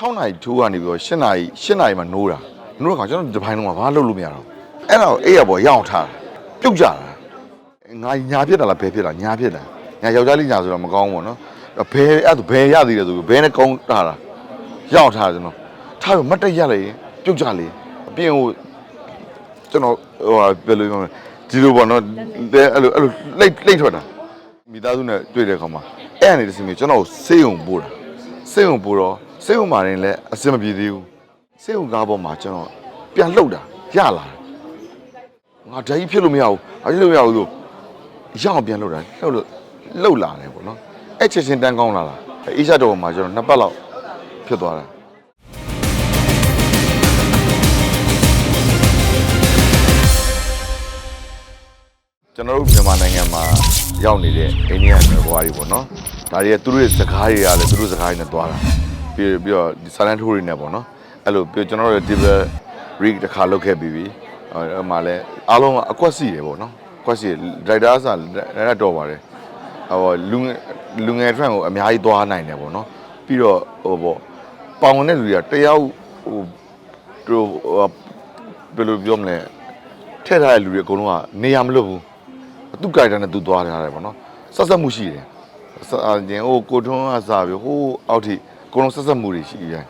6နာရီထိုးကနေပြီးတော့8နာရီ8နာရီမှနိုးတာနိုးတော့ခါကျွန်တော်ဒီဘိုင်းလုံးကဘာလုပ်လို့မရတော့အဲ့ဒါကိုအေးရပေါ်ရအောင်ထားတာပြုတ်ကြတာငါညာဖြစ်တာလားဘယ်ဖြစ်တာညာဖြစ်တာညာယောက်ျားလေးညာဆိုတော့မကောင်းဘူးပေါ့နော်ဘယ်အဲ့ဒါဘယ်ရသေးတယ်ဆိုပြီးဘယ်နဲ့ကောင်းတာလားရအောင်ထားတယ်ကျွန်တော်ထားပြီးမတ်တက်ရလိုက်ရင်ပြုတ်ကြလေအပြင်ကိုကျွန်တော်ဟိုဟာဘယ်လိုပြောမလဲဒီလိုပေါ့နော်အဲ့လိုအဲ့လိုလိတ်လိတ်ထွက်တာမိသားစုနဲ့တွေ့တဲ့ခါမှာအဲ့အနေနဲ့စင်မျိုးကျွန်တော်ကိုစေးုံပို့တာစေးုံပို့တော့ စေးုံမာရင်လည်းအဆင်မပြေသေးဘူးစေးုံကားပေါ်မှာကျွန်တော်ပြန်လှုပ်တာရလာတယ်ငါဓာကြီးဖြစ်လို့မရဘူးအဖြစ်လို့မရဘူးဆိုရအောင်ပြန်လှုပ်တာလှုပ်လို့လှုပ်လာတယ်ပေါ့နော်အဲ့ချက်ချင်းတန်းကောင်းလာတာအေးရှာတော်မှာကျွန်တော်နှစ်ပတ်လောက်ဖြစ်သွားတာကျွန်တော်တို့မြန်မာနိုင်ငံမှာရောက်နေတဲ့အိန္ဒိယနယ်ဘွားတွေပေါ့နော်ဒါတွေကသူတို့ရဲ့စကားတွေကလည်းသူတို့စကားတွေနဲ့တွားတာ ပြီးပြီးတော့ဆာလန်ထိုးတွေနဲ့ပေါ့နော်အဲ့လိုပြီးကျွန်တော်တို့ table rig တစ်ခါလုပ်ခဲ့ပြီးပြီအဲ့မှာလည်းအားလုံးကအကွက်စီတယ်ပေါ့နော်အကွက်စီဒရိုက်တာဆိုလည်းတော့ပါတယ်ဟိုလူငယ်လူငယ် trend ကိုအများကြီးသွားနိုင်တယ်ပေါ့နော်ပြီးတော့ဟိုပေါ့ပေါင်တဲ့လူတွေကတယောက်ဟိုသူဘယ်လိုပြောမလဲထည့်ထားတဲ့လူတွေအကုန်လုံးကနေရာမလွတ်ဘူးသူ့ character နဲ့သူသွားထားတယ်ပေါ့နော်ဆက်ဆက်မှုရှိတယ်ဆက်အရင်ဟိုကိုထွန်းကစားပြီးဟိုအောက်ထိအ ကုန်လုံးဆက်ဆက်မှုတွေရှိတယ်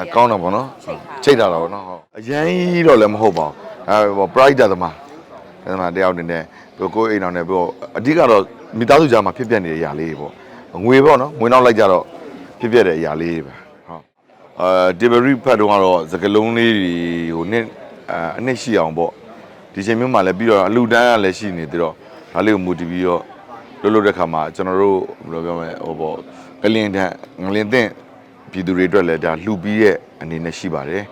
အကောင်းတော့ပေါ့နော်ချိတ်တာတော့ပေါ့နော်ဟုတ်အရင်ကြီးတော့လည်းမဟုတ်ပါဘူးအဲဟို pride သမားသမားတယောက်နေနဲ့ကိုကိုအိမ်အောင်နဲ့ပြီးတော့အဓိကတော့မိသားစုကြားမှာဖြစ်ပျက်နေတဲ့အရာလေးတွေပေါ့ငွေပေါ့နော်ငွေနောက်လိုက်ကြတော့ဖြစ်ပျက်တဲ့အရာလေးတွေပဲဟုတ်အာဒီဘရီဖတ်တော့ကတော့စကလုံးလေးတွေဟိုနှစ်အနှစ်ရှိအောင်ပေါ့ဒီချိန်မျိုးမှာလည်းပြီးတော့အလူတန်းကလည်းရှိနေသေးတော့ဒါလေးကိုမူတည်ပြီးတော့လှုပ်လှုပ်တဲ့ခါမှာကျွန်တော်တို့ဘယ်လိုပြောမလဲဟိုပေါ့ငလင်တန်ငလင်တဲ့ ပြည်သူတွေအတွက်လည်းဒါလှူပြီးရဲ့အနေနဲ့ရှိပါတယ်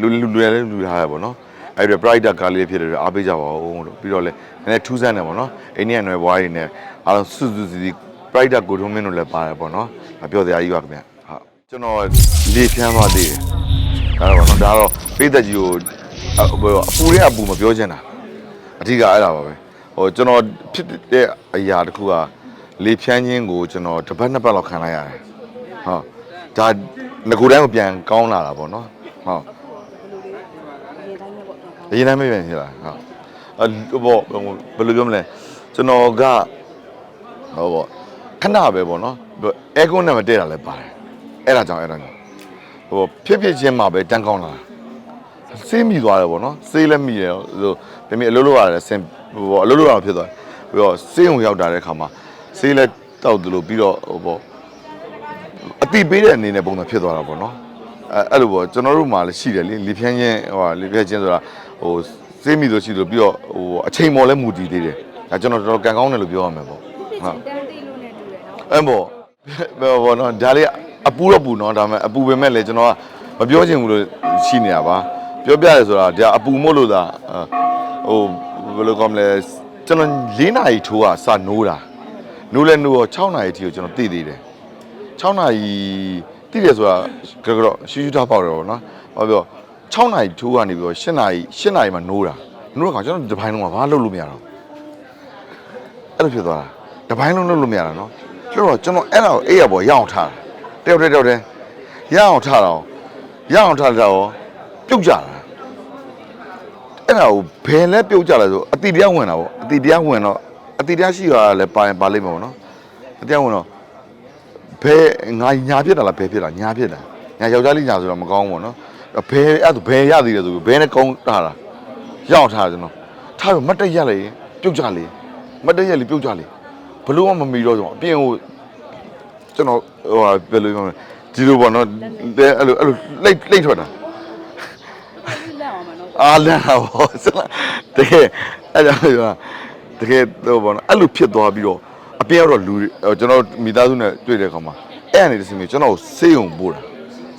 လူလူလူလည်းလူထားရပါတော့အဲ့ဒီ pride ကားလေးဖြစ်တယ်အားပေးကြပါဦးလို့ပြီးတော့လည်းနည်းနည်းထူးဆန်းတယ်ပေါ့နော်အိန္ဒိယနယ်ဘွားတွေနဲ့အားလုံးစုစုစည်းစည်း pride ကိုထုံးမင်းတို့လည်းပါတယ်ပေါ့နော်ပြောစရာကြီးပါခင်ဗျဟုတ်ကျွန်တော်လေဖြန်းသွားသေးတယ်ဒါတော့ပေါ့နော်ဒါတော့ပိသက်ကြီးကိုအဟိုအပူရဲအပူမပြောချင်တာအဓိကအဲ့ဒါပါပဲဟိုကျွန်တော်ဖြစ်တဲ့အရာတစ်ခုကလေဖြန်းခြင်းကိုကျွန်တော်တစ်ပတ်နှစ်ပတ်လောက်ခံလိုက်ရတယ်ဟုတ် ဒါငကိုတိုင်းကိုပြန်ကောင်းလာတာပေါ့နော်ဟုတ်အရင်တိုင်းမပြန်ဖြစ်လာဟုတ်အဘောဘယ်လိုပြောမလဲကျွန်တော်ကဟောပေါ့ခဏပဲပေါ့နော်အဲကွန်းနဲ့မတည့်တာလည်းပါတယ်အဲ့ဒါကြောင့်အဲ့ဒါကြောင့်ဟိုဖြစ်ဖြစ်ချင်းမှာပဲတန်းကောင်းလာတာစေးမိသွားတယ်ပေါ့နော်စေးလည်းမိတယ်ဟိုတမီအလုပ်လုပ်ရတယ်ဆင်ဟိုအလုပ်လုပ်ရတာဖြစ်သွားတယ်ပြီးတော့စေးုံရောက်တာတဲ့ခါမှာစေးလည်းတောက်တယ်လို့ပြီးတော့ဟိုပေါ့ အတိပေးတဲ့အနေနဲ့ပုံစံဖြစ်သွားတာပေါ့နော်အဲအဲ့လိုပေါ့ကျွန်တော်တို့မှလည်းရှိတယ်လေလေဖြန်းချင်းဟိုဟာလေဖြန်းချင်းဆိုတာဟိုစေးမိလို့ရှိလို့ပြီးတော့ဟိုအချိန်ပေါ်လည်းမူတည်သေးတယ်ဒါကျွန်တော်တော်တော်ကံကောင်းတယ်လို့ပြောရမှာပေါ့ဟုတ်တန်းတိလို့နဲ့တူတယ်နော်အဲ့ပေါ့ဘယ်ပေါ့နော်ဒါလေးအပူတော့ပူနော်ဒါပေမဲ့အပူပဲမဲ့လေကျွန်တော်ကမပြောချင်ဘူးလို့ရှိနေတာပါပြောပြရဲဆိုတာဒါအပူမို့လို့သာဟိုဘယ်လိုကောမလဲကျွန်တော်၄နာရီထိုးကစနိုးတာနိုးလဲနိုးတော့6နာရီထိကိုကျွန်တော်တည်သေးတယ် 6နာရီတည်တယ်ဆိုတာကတော့ရှူးရှူးထားပေါက်တယ်ပေါ့နော်ဟောပြော6နာရီထိုးကနေပြီးတော့8နာရီ8နာရီမှနိုးတာနိုးတော့ခါကျွန်တော်ဒီဘိုင်းလုံးကဘာလုပ်လို့မရတော့အဲ့လိုဖြစ်သွားတာတပိုင်းလုံးလုပ်လို့မရတာနော်ကျတော့ကျွန်တော်အဲ့ဒါကိုအေးရပေါ်ရအောင်ထားတာတယောက်တည်းတယောက်တည်းရအောင်ထားတာရောရအောင်ထားတာရောပြုတ်ကြတာအဲ့ဒါကိုဘယ်လဲပြုတ်ကြလဲဆိုအတိတရားဝင်တာပေါ့အတိတရားဝင်တော့အတိတရားရှိရတာလည်းပါရင်ပါလိမ့်မယ်ပေါ့နော်အတိတရားဝင်တော့ ဘယ်ငါညာဖြစ်တာလားဘယ်ဖြစ်တာညာဖြစ်တာညာယောက်ျားလေးညာဆိုတော့မကောင်းဘူးပေါ့နော်ဘယ်အဲ့ဒါဘယ်ရသေးလဲဆိုဘယ်နဲ့ကောင်းတာလားရအောင်ထားတာကျွန်တော်ထားပြီးမတ်တက်ရလိုက်ရင်ပြုတ်ကြလေမတည့်ရက်လေးပြုတ်ကြလေဘလို့မှမမီတော့ကျွန်တော်အပြင်ကိုကျွန်တော်ဟိုဟာဘယ်လိုပြောမလဲဒီလိုပေါ့နော်တဲအဲ့လိုအဲ့လိုလိတ်လိတ်ထွက်တာလက်အောင်မနော်အားလန့်တာပေါ့စလားတကယ်အဲ့ဒါပြောတကယ်တော့ပေါ့နော်အဲ့လိုဖြစ်သွားပြီးတော့ အပြင်ကတော့လူတွေကျွန်တော်မိသားစုနဲ့တွေ့တဲ့အခါမှာအဲ့အနေနဲ့စမျိုးကျွန်တော်စေးုံပို့တာ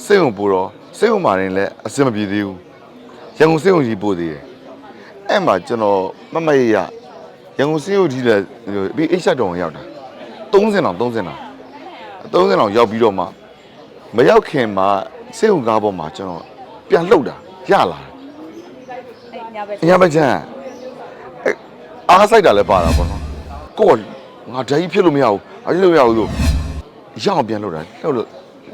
စေးုံပို့တော့စေးုံမာရင်လည်းအဆင်မပြေသေးဘူးရန်ကုန်စေးုံကြီးပို့သေးတယ်အဲ့မှာကျွန်တော်မမရရရန်ကုန်စေးရုံကြီးလည်းပြီးအိတ်ဆက်တောင်ရောက်တာ30တောင်30တောင်30တောင်ရောက်ပြီးတော့မှမရောက်ခင်မှာစေးရုံကားပေါ်မှာကျွန်တော်ပြန်လှုပ်တာရလာအဲ့ညာဘက်တယ်အညာဘက်ချမ်းအဲ့အားဆိုင်တာလည်းပါတာပေါ့နော်ကိုက ငါဓာကြီးဖြစ်လို့မရဘူးအားကြီးလို့မရဘူးလို့ရအောင်ပြန်လှုပ်တာလှုပ်လို့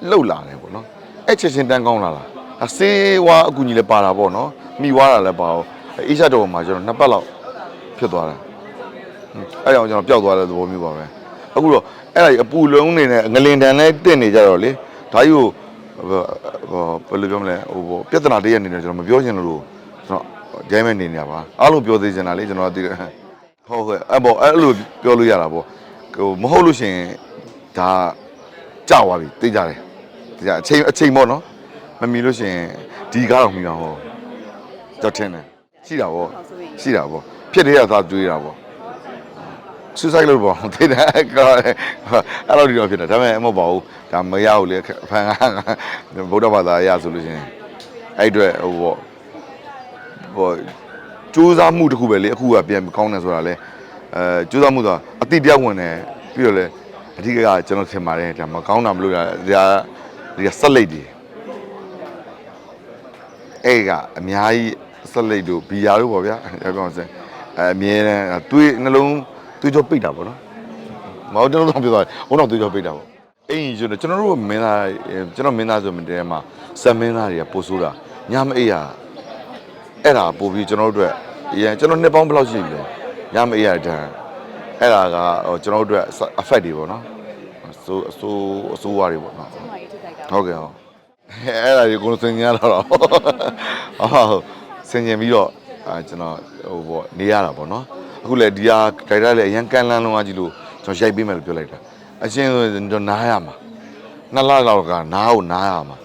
လှုပ်လာတယ်ပေါ့နော်အဲ့ချက်ချင်းတန်းကောင်းလာလားအစေးဝါအကူကြီးလည်းပါတာပေါ့နော်မိွားတာလည်းပါအောင်အေးရှက်တော်မှာကျွန်တော်နှစ်ပတ်လောက်ဖြစ်သွားတာအဲ့ကြောင့်ကျွန်တော်ပျောက်သွားတဲ့သဘောမျိုးပါပဲအခုတော့အဲ့ဒါကြီးအပူလုံးနေနဲ့ငလင်တန်နဲ့တက်နေကြတော့လေဒါကြီးကိုဟိုဘယ်လိုပြောမလဲဟိုပေါ့ပြဿနာတရက်နေတယ်ကျွန်တော်မပြောချင်လို့ကျွန်တော်ဂျိုင်းမဲ့နေနေတာပါအားလုံးပြောသေးချင်တာလေကျွန်တော်သိတယ် ဟုတ်ကဲ့အဲ့ပေါ့အဲ့လိုပြောလို့ရတာပေါ့ဟိုမဟုတ်လို့ရှိရင်ဒါကြောက်သွားပြီသိကြတယ်သိကြအချိန်အချိန်ပေါ့နော်မမီလို့ရှိရင်ဒီကားတော့မီအောင်ဟောတော့ထင်းတယ်ရှိတာပေါ့ရှိတာပေါ့ဖြစ်တဲ့ကသာတွေးတာပေါ့ suicide လုပ်ပေါ့သိတယ်ကောအဲ့လိုဒီတော့ဖြစ်တယ်ဒါပေမဲ့မဟုတ်ပါဘူးဒါမရဘူးလေဖန်ကဗုဒ္ဓဘာသာအရဆိုလို့ရှိရင်အဲ့အတွက်ဟိုပေါ့ဟို စူးစမ်းမှုတစ်ခုပဲလေအခုကပြန်ကောင်းတယ်ဆိုတာလေအဲစူးစမ်းမှုဆိုတာအတိတရားဝင်တယ်ပြီးတော့လေအဓိကကကျွန်တော်ထင်ပါတယ်ဒါမကောင်းတာမလို့ရဒါဒီကဆက်လိုက်တယ်အဲ့ကအများကြီးဆက်လိုက်တို့ဘီယာတို့ပေါ့ဗျာပြောပြအောင်စအဲအမြဲတမ်းတွေးနှလုံးတွေးကြောပိတ်တာပေါ့နော်မဟုတ်တော့ပြောသွားဘုံတော့တွေးကြောပိတ်တာပေါ့အဲ့ဒီကျွန်တော်ကျွန်တော်တို့မင်းသားကျွန်တော်မင်းသားဆိုမတဲမှာစက်မင်းသားတွေကပို့ဆိုးတာညမအေးရအဲ့ဒါပို့ပြီးကျွန်တော်တို့အတွက် အရင်ကျွန်တော်နှစ်ပေါင်းဘယ်လောက်ရှိပြီလဲညမအေးရတန်းအဲ့ဒါကဟိုကျွန်တော်တို့အတွက် effect တွေပေါ့နော်အဆိုးအဆိုးအဆိုးဝါးတွေပေါ့နော်။ဘာကြီးထိခိုက်တာဟုတ်ကဲ့ဟုတ်အဲ့ဒါကြီးကိုယ်စင်ကြတော့တော့ဟုတ်စင်ကြင်ပြီးတော့အာကျွန်တော်ဟိုပေါ့နေရတာပေါ့နော်အခုလေဒီဟာဒိုက်တာလည်းအရန်ကန်လန်းလုံးသွားကြည့်လို့ကျွန်တော်ရိုက်ပေးမယ်လို့ပြောလိုက်တာအချင်းဆိုရင်ကျွန်တော်နားရမှာနှစ်လလောက်ကနားကိုနားရမှာ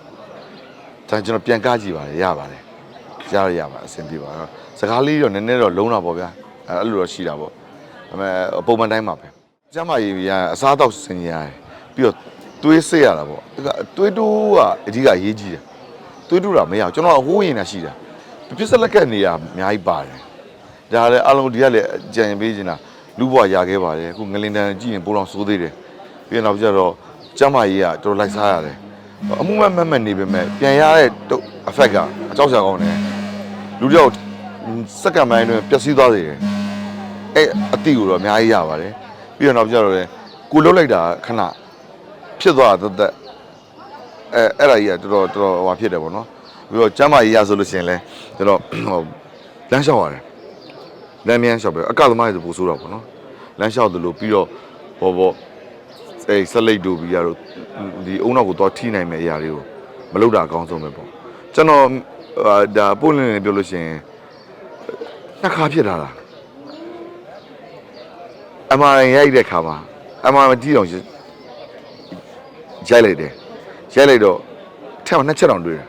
ဒါကျွန်တော်ပြန်ကကြည့်ပါတယ်ရပါတယ် ရရရပါအဆင်ပြေပါတော့စကားလေးတော့နည်းနည်းတော့လုံးတာပေါ့ဗျာအဲ့လိုတော့ရှိတာပေါ့ဒါပေမဲ့ပုံမှန်တိုင်းပါပဲကျမ်းမာရေးရအစားတော့စင်ကြရတယ်ပြီးတော့တွေးစစ်ရတာပေါ့အဲ့ကတွေးတိုးကအဓိကအရေးကြီးတယ်တွေးတိုးတာမရဘူးကျွန်တော်အဟိုးရင်တာရှိတာပြစ်စလက်ကက်နေရအများကြီးပါတယ်ဒါလည်းအလုံးဒီကလည်းကြံရင်ပေးနေတာလူဘွားရခဲ့ပါတယ်အခုငလင်တန်ကြည့်ရင်ပိုတော့စိုးသေးတယ်ပြီးတော့ကျတော့ကျမ်းမာရေးကတော်တော်လိုက်စားရတယ်အမှုမဲ့မက်မက်နေပေမဲ့ပြန်ရတဲ့ effect ကအကြောက်စရာကောင်းတယ် လူတယောက်စက္ကန့်ပိုင်းတွင်ပျက်စီးသွားစေတယ်အဲ့အတိကိုတော့အများကြီးရပါတယ်ပြီးတော့နောက်ကျတော့လေကိုလှုပ်လိုက်တာခဏဖြစ်သွားတာတသက်အဲအဲ့ဒါကြီးကတော်တော်တော်တော်ဟွာဖြစ်တယ်ပေါ့နော်ပြီးတော့ကျမ်းမာရေးရဆိုလို့ရှိရင်လဲကျွန်တော်ဟိုလမ်းလျှောက်ရတယ်လမ်းမြန်လျှောက်ပဲအကသမားတွေပို့ဆိုးတာပေါ့နော်လမ်းလျှောက်တယ်လို့ပြီးတော့ဟောပေါ့အဲဆက်လိတ်တို့ပြီးရတော့ဒီအုံနောက်ကိုတော့ထိနိုင်မယ့်အရာတွေကိုမလုပ်တာအကောင်းဆုံးပဲပေါ့ကျွန်တော် အာဒါပို့လင်းနေပြောလို့ရှိရင်နှစ်ခါဖြစ်လာတာအမှန်ရိုက်တဲ့ခါမှာအမှန်မကြည့်အောင်ရိုက်လိုက်တယ်ရိုက်လိုက်တော့ထက်မှနှစ်ချက်တောင်တွေ့တယ်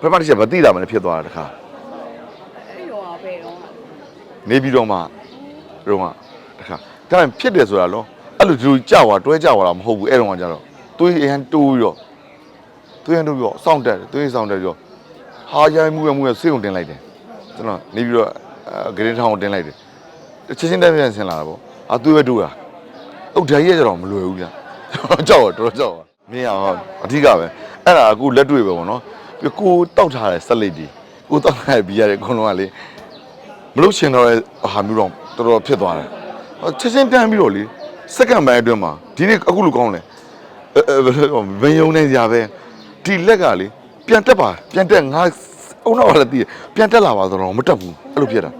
ပထမတစ်ချက်မသိတာမလည်းဖြစ်သွားတာတခါ။အဲ့တော့ဘယ်တော့နေပြီးတော့မှတော့မှတခါဒါပေမဲ့ဖြစ်တယ်ဆိုတာလောအဲ့လိုဒီလိုကြောက်သွားတွဲကြောက်သွားတာမဟုတ်ဘူးအဲ့တော့ကကြတော့တွေးအရန်တိုးပြီးတော့တွေးရန်တိုးပြီးတော့စောင့်တက်တယ်တွေးစောင့်တက်ပြီးတော့ ဟာရိုင်းမှုရမှုရဆေးုံတင်လိုက်တယ်ကျွန်တော်နေပြီးတော့ဂရင်းထောင်ကိုတင်လိုက်တယ်ချက်ချင်းတက်ပြန်ဆင်လာတာပေါ့အာတွေးပဲတိုးတာအုတ်ဓာကြီးရကြတော့မလွယ်ဘူးဗျကြောက်တော့တော်တော်ကြောက်ပါမင်းအောင်အဓိကပဲအဲ့ဒါအခုလက်တွေ့ပဲပေါ့နော်ပြီးကိုတောက်ထားတဲ့ဆက်လိတ်ဒီကိုတောက်ထားတဲ့ဘီရတယ်အကုန်လုံးကလေမလို့ရှင်တော့ဟာမျိုးတော့တော်တော်ဖြစ်သွားတယ်ဟောချက်ချင်းတန်းပြီးတော့လေစက္ကန့်ပိုင်းအတွင်းမှာဒီနေ့အခုလိုကောင်းတယ်အဲအဲဘယ်ယုံနေကြပဲဒီလက်ကလေ ပြန်တက်ပါပြန်တက်ငါအုံတော့လည်းတည်ပြန်တက်လာပါဆိုတော့မတက်ဘူးအဲ့လိုဖြစ်တာ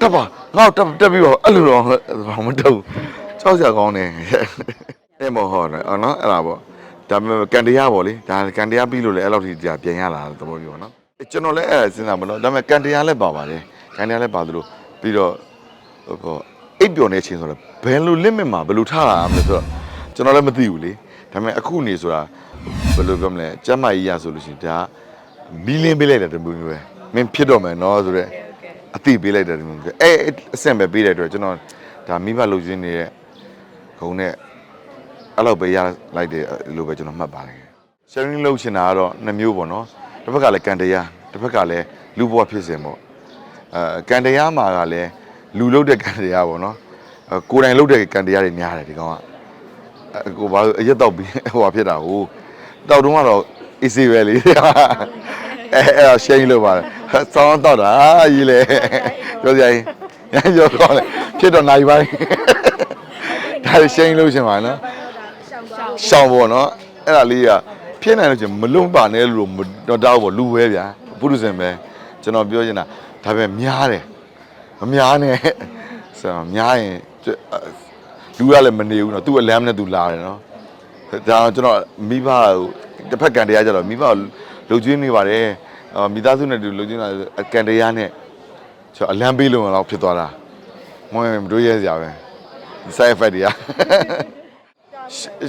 တက်ပါငါတက်တက်ပြီးတော့အဲ့လိုတော့မတက်ဘူးချောက်စရာကောင်းတယ်အဲ့မဟုတ်တော့အော်နော်အဲ့ဒါပေါ့ဒါပေမဲ့ကန်တရားပေါ့လေဒါကန်တရားပြီးလို့လေအဲ့လောက်ထိကြာပြန်ရလာတဲ့သဘောမျိုးပေါ့နော်ကျွန်တော်လည်းအဲ့ဒါစဉ်းစားမလို့ဒါပေမဲ့ကန်တရားလည်းပါပါတယ်ကန်တရားလည်းပါသလိုပြီးတော့ဟိုအိပ်ပျော်နေချင်းဆိုတော့ဘယ်လို limit မှာဘယ်လိုထားတာမလဲဆိုတော့ကျွန်တော်လည်းမသိဘူးလေဒါပေမဲ့အခုနေဆိုတာဘ ယ်လိုပြောမလဲကျမ်းမာရေးရဆိုလို့ရှိရင်ဒါမီလင်းပေးလိုက်တဲ့တမျိုးမျိုးပဲမင်းဖြစ်တော့မယ်နော်ဆိုတော့အတိပေးလိုက်တဲ့တမျိုးမျိုးအဲအဆင့်ပဲပေးတဲ့အတွက်ကျွန်တော်ဒါမိဘလှုပ်ရှင်းနေတဲ့ခုံနဲ့အဲ့လိုပဲရလိုက်တယ်လို့ပဲကျွန်တော်မှတ်ပါတယ် sharing လုပ်ချင်တာကတော့နှစ်မျိုးပေါ့နော်တစ်ဖက်ကလည်းကန်တရားတစ်ဖက်ကလည်းလူဘဝဖြစ်စဉ်ပေါ့အဲကန်တရားမှာကလည်းလူလုပ်တဲ့ကန်တရားပေါ့နော်အဲကိုယ်တိုင်လုပ်တဲ့ကန်တရားတွေများတယ်ဒီကောင်ကအဲကိုဘာလို့အရက်တော့ပြီးဟိုဟာဖြစ်တာဟို တောက်တုံးကတော့ easy ပဲလေအဲအဲ့ဒါ sharing လုပ်ပါတယ်စောင်းတော့တာကြီးလေပြောကြရင်ညရောကောင်းလေဖြစ်တော့နိုင်ပိုင်းဒါ sharing လုပ်ချင်ပါနော်ရှောင်းရှောင်းရှောင်းပေါ့နော်အဲ့ဒါလေးကဖြစ်နိုင်လို့ချင်းမလုံပါနဲ့လို့မတော့တောက်ပေါ့လူပဲဗျာပုရုဇဉ်ပဲကျွန်တော်ပြောချင်တာဒါပဲများတယ်မများနဲ့ဆိုတော့များရင်ကျလူကလည်းမနေဘူးနော်သူ့အလမ်းနဲ့သူလာတယ်နော် ဒါတော့ကျွန်တော်မိဘကိုတစ်ဖက်ကန်တရားကြတော့မိဘကိုလှုပ်ကျွေးနေပါတယ်အော်မိသားစုနဲ့တူလှုပ်ကျွေးနေတာကန်တရားနဲ့ကျွန်တော်အလမ်းပေးလို့တော့ဖြစ်သွားတာမဟုတ်ရင်မတို့ရဲစရာပဲ side effect တွေက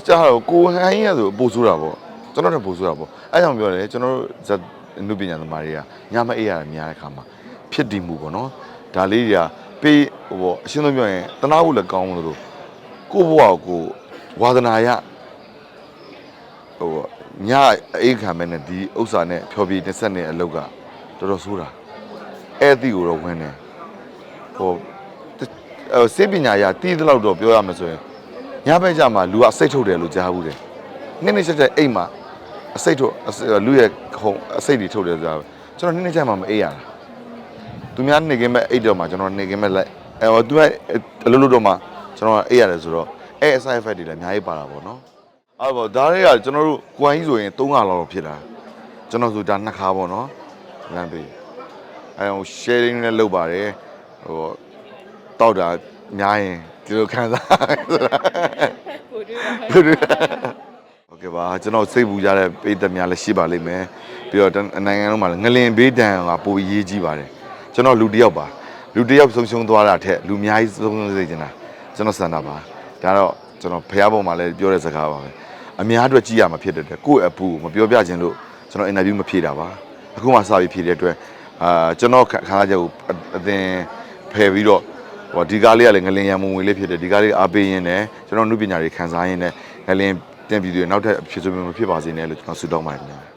ကြာတော့ကိုဟန်ကြီးရဆိုပို့ဆိုးတာပေါ့ကျွန်တော်တို့ပို့ဆိုးတာပေါ့အဲကြောင့်ပြောတယ်ကျွန်တော်တို့ဇက်အနုပညာသမားတွေကညမအေးရတာများတဲ့ခါမှာဖြစ်တည်မှုပေါ့နော်ဒါလေးတွေကပေးဟိုပေါ့အရှင်းဆုံးပြောရင်တနာဖို့လည်းကောင်းလို့လို့ကိုယ့်ဘဝကိုဝါသနာရ ဟိုပေါ့ညအိတ်ခံမဲ့နဲ့ဒီဥစ္စာနဲ့ဖြောပြတစ်ဆက်နဲ့အလောက်ကတော်တော်ဆိုးတာအဲ့ဒီကိုတော့ဝင်တယ်ဟိုအဲစေပညာရတီးတဲ့လောက်တော့ပြောရမှာဆိုရင်ညဘက်ကျမှလူကအစိတ်ထုတ်တယ်လို့ကြားဘူးတယ်။နေ့နေ့ချက်ချက်အိမ်မှာအစိတ်ထုတ်အစိလူရဲ့ခုံအစိတ်တွေထုတ်တယ်ဆိုတာကျွန်တော်နေ့နေ့ချက်မှမအိပ်ရတာ။သူများနေကင်းမဲ့အိတ်တော့မှကျွန်တော်နေကင်းမဲ့လိုက်အဲဟိုသူကအလုပ်လုပ်တော့မှကျွန်တော်အိပ်ရတယ်ဆိုတော့အဲ side effect တွေလည်းအများကြီးပါတာပေါ့နော်။ အဲ့ပေါ့ဒါတွေကကျွန်တော်တို့ကိုယ်ကြီးဆိုရင်3ခါလောက်ဖြစ်တာ။ကျွန်တော်ဆိုဒါ2ခါပေါ့နော်။လမ်းပေး။အဲဟို sharing နဲ့လုပ်ပါတယ်ဟိုတောက်တာများရင်ဒီလိုခံစားဆိုတာကိုတွေ့ပါဟုတ်တယ်ဟုတ်ကဲ့ပါကျွန်တော်စိတ်ပူကြတဲ့ပေးသက်များလည်းရှိပါလိမ့်မယ်ပြီးတော့တနိုင်ငံလုံးမှာလည်းငလင်ဘေးဒဏ်ကပိုပြီးရေးကြီးပါတယ်ကျွန်တော်လူတစ်ယောက်ပါလူတစ်ယောက်ဆုံးရှုံးသွားတာထက်လူအများကြီးဆုံးရှုံးစေချင်တာကျွန်တော်စံတာပါဒါတော့ကျွန်တော်ဖះပုံမှာလည်းပြောတဲ့စကားပါပဲ အများအတွက်ကြည့်ရမှာဖြစ်တဲ့အတွက်ကိုယ့်အပူမပြောပြခြင်းလို့ကျွန်တော်အင်တာဗျူးမဖြေတာပါအခုမှစပြီးဖြေတဲ့အတွက်အာကျွန်တော်ခါးချက်ကိုအသင်ဖယ်ပြီးတော့ဟိုဒီကားလေးကလည်းငလင်ရံမုံဝင်လေးဖြစ်တယ်ဒီကားလေးအားပေးရင်းနဲ့ကျွန်တော်နှုပညာတွေခန်းစားရင်းနဲ့ငလင်တင်ပြီးတော့နောက်ထပ်ဖြစ်ဆိုမျိုးမဖြစ်ပါစေနဲ့လို့ကျွန်တော်ဆုတောင်းပါတယ်ခင်ဗျာ